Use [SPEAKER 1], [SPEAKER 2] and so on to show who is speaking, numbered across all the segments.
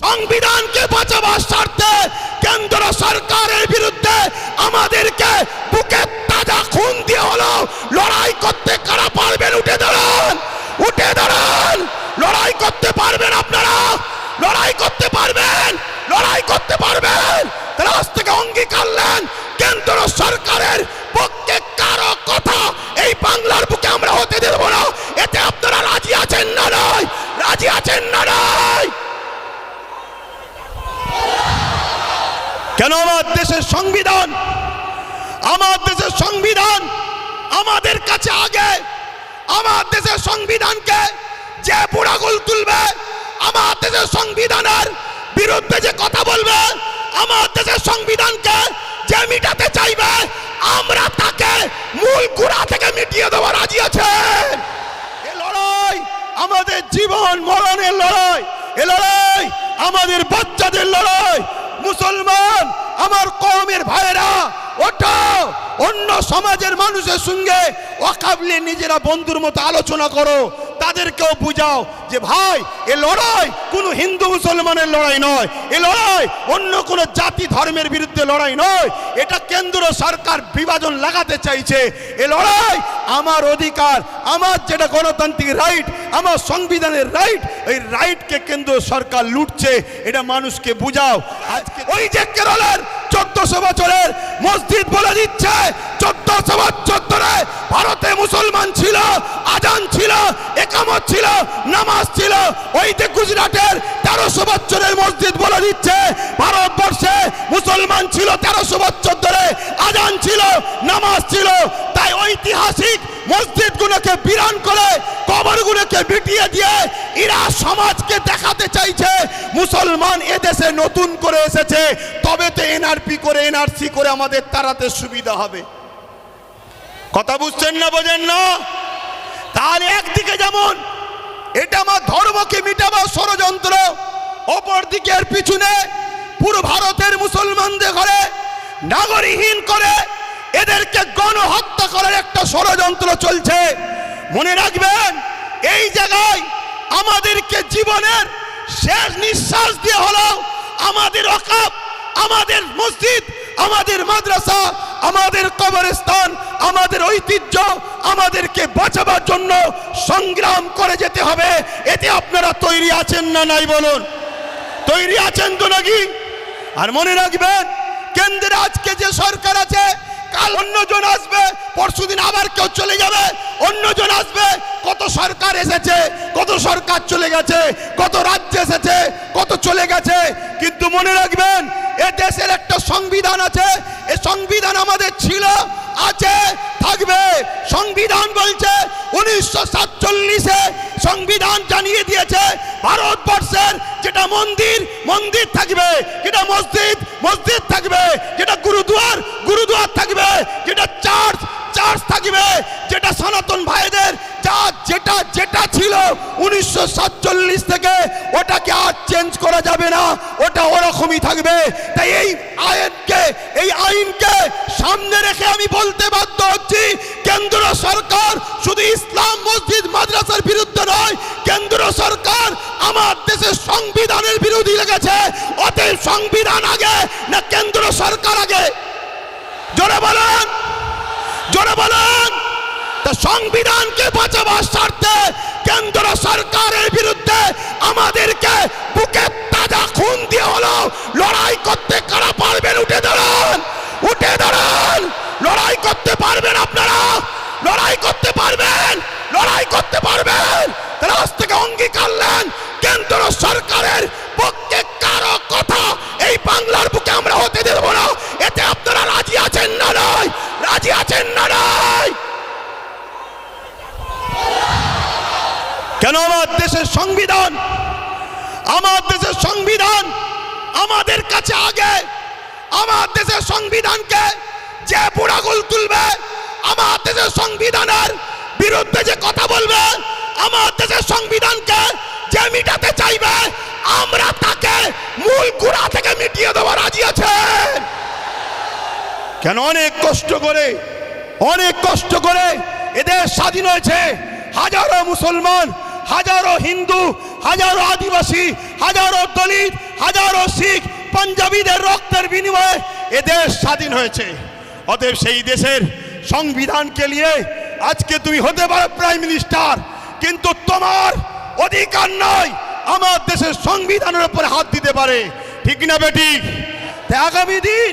[SPEAKER 1] সংবিধানকে বাঁচাবার স্বার্থে কেন আমার দেশের সংবিধান? আমার দেশের সংবিধান আমাদের কাছে আগে। আমার দেশের সংবিধানকে যে বুড়াগুল তুলবে, আমার দেশের সংবিধানের বিরুদ্ধে যে কথা বলবে, আমার দেশের সংবিধানকে যে মিটাতে চাইবে, আমরা তাকে মূল গুড়া থেকে মিটিয়ে দেওয়া রাজি আছে। লড়াই আমাদের জীবন, মরণের লড়াই। এ লড়াই আমাদের বাচ্চাদের লড়াই। মুসলমান আমার কমের ভাইয়েরা ওটা অন্য সমাজের মানুষের সঙ্গে অকাবলে নিজেরা বন্ধুর মতো আলোচনা করো। তাদেরকেও বুঝাও যে ভাই, এ লড়াই কোনো হিন্দু মুসলমানের লড়াই নয়। এ লড়াই অন্য কোনো জাতি ধর্মের বিরুদ্ধে লড়াই নয়। এটা কেন্দ্র সরকার বিভাজন লাগাতে চাইছে। এ লড়াই আমার অধিকার, আমার যেটা গণতান্ত্রিক রাইট আমার সংবিধানের রাইট এই রাইটকে কেন্দ্র সরকার লুটছে। এটা মানুষকে বুঝাও। আজকে ওই যে কেরলের চোদ্দশো বছরের মসজিদ বলে দিচ্ছে, চোদ্দশো বছর ভারতে মুসলমান ছিল, আজান ছিল, একামত ছিল, নামাজ ছিল। ওই যে গুজরাটের তেরোশো বছরের মসজিদ বলে দিচ্ছে, ভারতবর্ষে মুসলমান ছিল তেরোশো বছর ধরে, আজান ছিল, নামাজ ছিল ঐতিহাসিক মসজিদগুলোকে বিরান করে কবরগুলোকে বিটিয়ে দিয়ে এরা সমাজকে দেখাতে চাইছে। মুসলমান এদেশে নতুন করে এসেছে। তবে তো এনআরপি করে এনআরসি করে আমাদের তাড়াতে সুবিধা হবে। কথা বুঝছেন না, বোঝেন না? তাহলে একদিকে যেমন এটা আমার ধর্মকে মিটাবার ষড়যন্ত্র অপর দিকে এর পিছনে পুরো ভারতের মুসলমানদের ঘরে নাগরিকহীন করে এদেরকে গণহত্যা করার একটা ষড়যন্ত্র চলছে। মনে রাখবেন, এই জায়গায় আমাদেরকে জীবনের শেষ নিঃশ্বাস দিয়ে হলো আমাদের অকাপ আমাদের মসজিদ, আমাদের মাদ্রাসা, আমাদের কবরস্থান, আমাদের ঐতিহ্য, আমাদেরকে বাঁচাবার জন্য সংগ্রাম করে যেতে হবে। এতে আপনারা তৈরি আছেন না নাই বলুন? তৈরি আছেন তো নাকি? আর মনে রাখবেন কেন্দ্রে আজকে যে সরকার আছে কাল অন্যজন আসবে, পরশুদিন আবার কেউ চলে যাবে। অন্যজন আসবে, কত সরকার এসেছে, কত সরকার চলে গেছে, কত রাজ্য এসেছে, কত চলে গেছে। কিন্তু মনে রাখবেন, এ দেশের একটা সংবিধান আছে, এ সংবিধান আমাদের ছিল, আছে, থাকবে। সংবিধান বলছে, উনিশশো সাতচল্লিশে সংবিধান জানিয়ে দিয়েছে, ভারতবর্ষের যেটা মন্দির মন্দির থাকবে, যেটা মসজিদ মসজিদ থাকবে, যেটা গুরুদুয়ার গুরুদুয়ার থাকবে যেটা চার্চ চার্চ থাকবে যেটা সনাতন ভাইদের, যা যেটা যেটা ছিল উনিশশো সাতচল্লিশ থেকে, ওটাকে আর চেঞ্জ করা যাবে না, ওটা ওরকমই থাকবে। তাই এই আইনকে এই আইনকে সামনে রেখে আমি বলতে বাধ্য হচ্ছি, কেন্দ্র সরকার শুধু ইসলাম মসজিদ মাদ্রাসার বিরুদ্ধে নয়, কেন্দ্র সরকার আমার দেশের সংবিধানের বিরোধী লেগেছে, অতএব সংবিধান আগে, না কেন্দ্র সরকার আগে। জোরে বলেন। জোরে বলেন। সংবিধানকে বাঁচাবার স্বার্থে কেন্দ্র সরকারের বিরুদ্ধে আমাদেরকে বুকে তাজা খুন দিয়ে হলো লড়াই করতে কারা পারবেন? উঠে দাঁড়ান উঠে দাঁড়ান। লড়াই করতে পারবেন আপনারা? লড়াই করতে পারবেন? লড়াই করতে পারবেন? তারা থেকে অঙ্গীকার নেন, কেন্দ্র সরকারের পক্ষে কারও কথা এই বাংলার বুকে আমরা হতে দেব না। এতে আপনারা রাজি আছেন না নয়? রাজি আছেন না নয় কেন আমার দেশের সংবিধান? আমার দেশের সংবিধান আমাদের কাছে আগে। আমার দেশের সংবিধানকে যে বুড়াগুল তুলবে, আমার দেশের সংবিধানের বিরুদ্ধে যে কথা বলবে, আমার দেশের সংবিধানকে যে মিটাতে চাইবে, আমরা তাকে মূল গুড়া থেকে মিটিয়ে দেওয়া রাজি আছেন কেন অনেক কষ্ট করে, অনেক কষ্ট করে এদের স্বাধীন হয়েছে। হাজারো মুসলমান, হাজারো হিন্দু, হাজারো আদিবাসী, হাজারো দলিত, হাজারো শিখ, পাঞ্জাবিদের রক্তের বিনিময়ে এ দেশ স্বাধীন হয়েছে। অতএব সেই দেশের সংবিধানকে নিয়ে আজকে তুমি হতে পারো প্রাইম মিনিস্টার, কিন্তু তোমার অধিকার নয় আমার দেশের সংবিধানের উপরে হাত দিতে পারে। ঠিক না বেটি আগামী দিন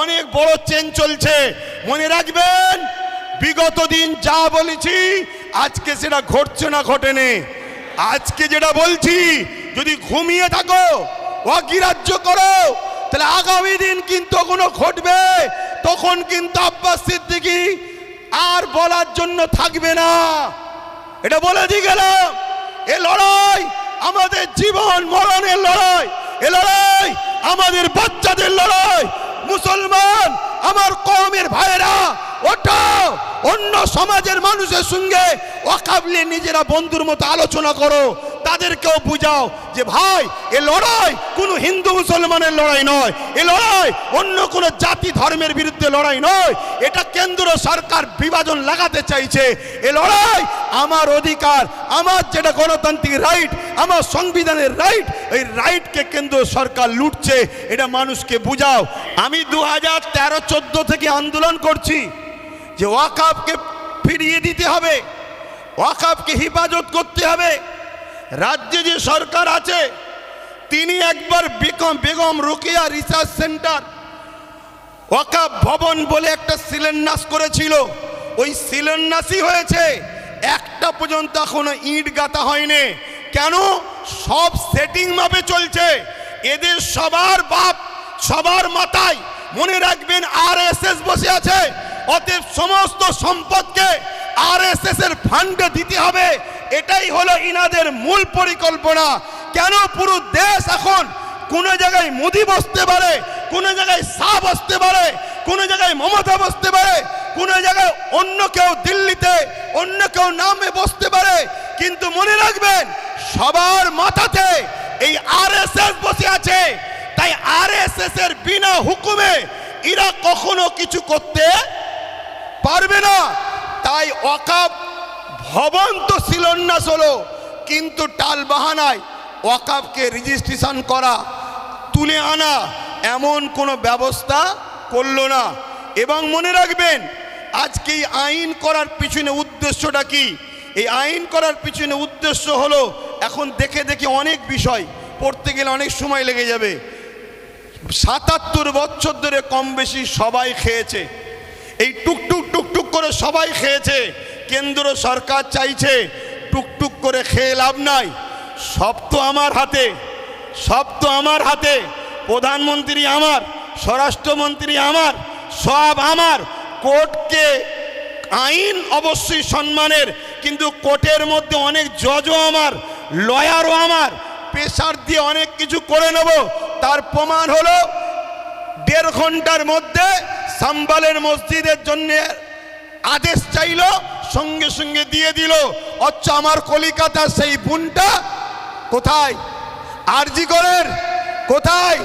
[SPEAKER 1] অনেক বড় চেন চলছে। মনে রাখবেন, বিগত দিন যা বলেছি, আজকে সেটা ঘটছে না ঘটেনি। আজকে যেটা বলছি, যদি ঘুমিয়ে থাকো, অগ্রাহ্য করো, তাহলে আগামী দিন কিন্তু কোনো ঘটবে, তখন কিন্তু আব্বাস সিদ্দিকি আর বলার জন্য থাকবে না। এটা বলে দিয়ে গেলাম, এ লড়াই আমাদের জীবন মরণের লড়াই, এ লড়াই আমাদের বাচ্চাদের লড়াই মুসলমান, আমার কমের ভাইরা ওটা অন্য সমাজের মানুষের সঙ্গে অকাবলে নিজেরা বন্ধুর মতো আলোচনা করো। তাদেরকেও বুঝাও যে ভাই, এ লড়াই কোনো হিন্দু মুসলমানের লড়াই নয়। এ লড়াই অন্য কোনো জাতি ধর্মের বিরুদ্ধে লড়াই নয়। এটা কেন্দ্র সরকার বিভাজন লাগাতে চাইছে। এ লড়াই আমার অধিকার, আমার যেটা গণতান্ত্রিক রাইট আমার সংবিধানের রাইট এই রাইটকে কেন্দ্র সরকার লুটছে। এটা মানুষকে বুঝাও। আমি দু হাজার তেরো চোদ্দ থেকে আন্দোলন করছি যে ওয়াকাবকে ফিরিয়ে দিতে হবে ওয়াকাবকে হেফাজত করতে হবে। রাজ্যে যে সরকার আছে, তিনি একবার বেগম বেগম রোকেয়া রিসার্চ সেন্টার ওয়াকাব ভবন বলে একটা শিলান্যাস করেছিল। ওই শিলান্যাসই হয়েছে, একটা পর্যন্ত এখনও ইট গাঁথা হয়নি। কেন? সব সেটিং মাপে চলছে। এদের সবার বাপ, সবার মাথায় মনে রাখবেন আর এস বসে আছে। অতএব সমস্ত সম্পদকে আর এর ফান্ডে দিতে হবে, এটাই হলো ইনাদের মূল পরিকল্পনা। কেন পুরো দেশ এখন কোন জায়গায় মোদি বসতে পারে, কোন জায়গায় শাহ বসতে পারে, কোন জায়গায় মমতা বসতে পারে, কোন জায়গায় অন্য কেউ দিল্লিতে, অন্য কেউ নামে বসতে পারে। কিন্তু মনে রাখবেন, সবার মাথাতে এই আরএসএস বসে আছে। তাই আরএসএস এর বিনা হুকুমে এরা কখনো কিছু করতে পারবে না। তাই অকাপ ভবন তো শিলান্যাস হলো কিন্তু টাল বাহানায় ওয়াকাবকে রেজিস্ট্রেশন করা, তুলে আনা এমন কোনো ব্যবস্থা করল না। এবং মনে রাখবেন, আজকে এই আইন করার পিছনে উদ্দেশ্যটা কি? এই আইন করার পিছনে উদ্দেশ্য হলো, এখন দেখে দেখে অনেক বিষয় পড়তে গেলে অনেক সময় লেগে যাবে। সাতাত্তর বছর ধরে কম বেশি সবাই খেয়েছে। এই টুকটুক টুকটুক করে সবাই খেয়েছে। কেন্দ্র সরকার চাইছে, টুকটুক করে খেয়ে লাভ নাই। সব তো আমার হাতে, সব তো আমার হাতে। প্রধানমন্ত্রী আমার, স্বরাষ্ট্রমন্ত্রী আমার, সব আমার। কোর্টকে আইন অবশ্যই সম্মানের, কিন্তু কোর্টের মধ্যে অনেক জজও আমার, লয়ারও আমার। প্রেশার দিয়ে অনেক কিছু করে নেব। তার প্রমাণ হলো, দেড় ঘণ্টার মধ্যে সাম্বালের মসজিদের জন্য আদেশ চাইলো, সঙ্গে সঙ্গে দিয়ে দিল। অচ্ছ আমার কলিকাতার সেই বোনটা কোথায়? আরজি করেন কোথায়?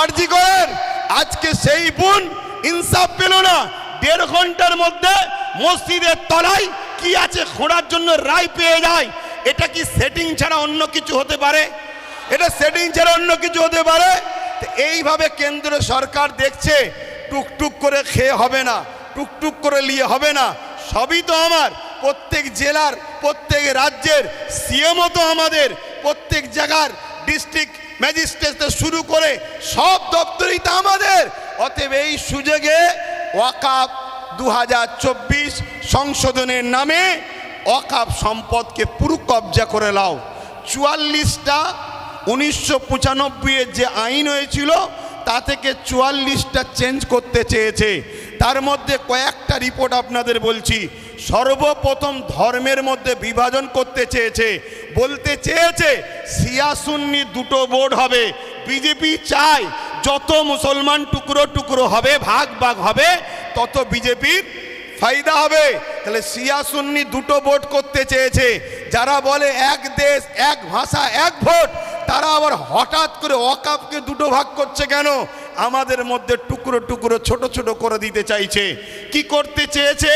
[SPEAKER 1] আরজি করেন আজকে সেই বোন ইনসাফ পেল না। দেড় ঘণ্টার মধ্যে মসজিদের তলায় কি আছে খোঁড়ার জন্য রায় পেয়ে যায়। এটা কি সেটিং ছাড়া অন্য কিছু হতে পারে? এটা সেটিং ছাড়া অন্য কিছু হতে পারে? এইভাবে কেন্দ্র সরকার দেখছে, টুকটুক করে খেয়ে হবে না। টুকটুক করে নিয়ে হবে না। সবই তো আমার। প্রত্যেক জেলার, প্রত্যেক রাজ্যের সিএমও তো আমাদের। প্রত্যেক জায়গার ডিস্ট্রিক্ট ম্যাজিস্ট্রেট শুরু করে সব দপ্তরই তো আমাদের। অতএব এই সুযোগে ওয়াকাপ দু হাজার চব্বিশ সংশোধনের নামে অকাপ সম্পদকে পুরো কবজা করে লাও। চুয়াল্লিশটা উনিশশো পঁচানব্বইয়ের যে আইন হয়েছিল, তা থেকে চুয়াল্লিশটা চেঞ্জ করতে চেয়েছে। তার মধ্যে কয়েকটা রিপোর্ট আপনাদের বলছি। সর্বপ্রথম ধর্মের মধ্যে বিভাজন করতে চেয়েছে। বলতে চেয়েছে, সিয়াসুন্নি দুটো বোর্ড হবে। বিজেপি চায়, যত মুসলমান টুকরো টুকরো হবে, ভাগ ভাগ হবে, তত বিজেপির ফায়দা হবে। তাহলে শিয়া সুন্নি দুটো ভোট করতে চেয়েছে। যারা বলে এক দেশ, এক ভাষা, এক ভোট, তারা আবার হঠাৎ করে অকাপকে দুটো ভাগ করছে কেন? আমাদের মধ্যে টুকরো টুকরো, ছোট ছোট করে দিতে চাইছে। কি করতে চেয়েছে?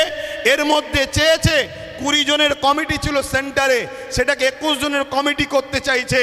[SPEAKER 1] এর মধ্যে চেয়েছে, কুড়ি জনের কমিটি ছিল সেন্টারে, সেটাকে একুশ জনের কমিটি করতে চাইছে।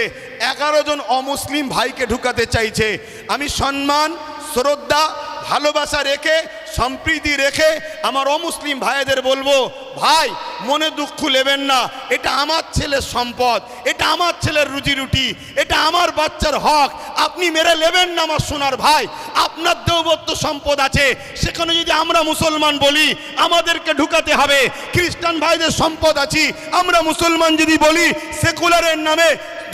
[SPEAKER 1] এগারো জন অমুসলিম ভাইকে ঢুকাতে চাইছে। আমি সম্মান, শ্রদ্ধা, ভালোবাসা রেখে সম্প্রীতি রেখে আমার অমুসলিম ভাইদের বলব, ভাই, মনে দুঃখ নেবেন না। এটা আমার ছেলের সম্পদ, এটা আমার ছেলের রুজি রুটি এটা আমার বাচ্চার হক। আপনি মেরে নেবেন না আমার সোনার ভাই। আপনার দেবত্ব সম্পদ আছে। সেখানে যদি আমরা মুসলমান বলি, আমাদেরকে ঢুকাতে হবে। খ্রিস্টান ভাইদের সম্পদ আছি। আমরা মুসলমান যদি বলি, সেকুলারের নামে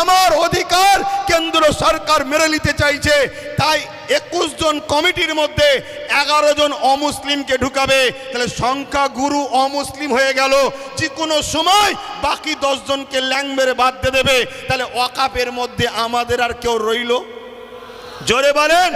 [SPEAKER 1] আমার অধিকার কেন্দ্র সরকার মেরে নিতে চাইছে। তাই একুশ জন কমিটির মধ্যে এগারো জন অমুসলিমকে ঢুকাবে। তাহলে সংখ্যা গুরু অমুসলিম হয়ে গেল। যে কোনো সময় বাকি দশজনকে ল্যাং মেরে বাদ দিয়ে দেবে। তাহলে অকাপের মধ্যে আমাদের আর কেউ রইল? জোরে বলেন।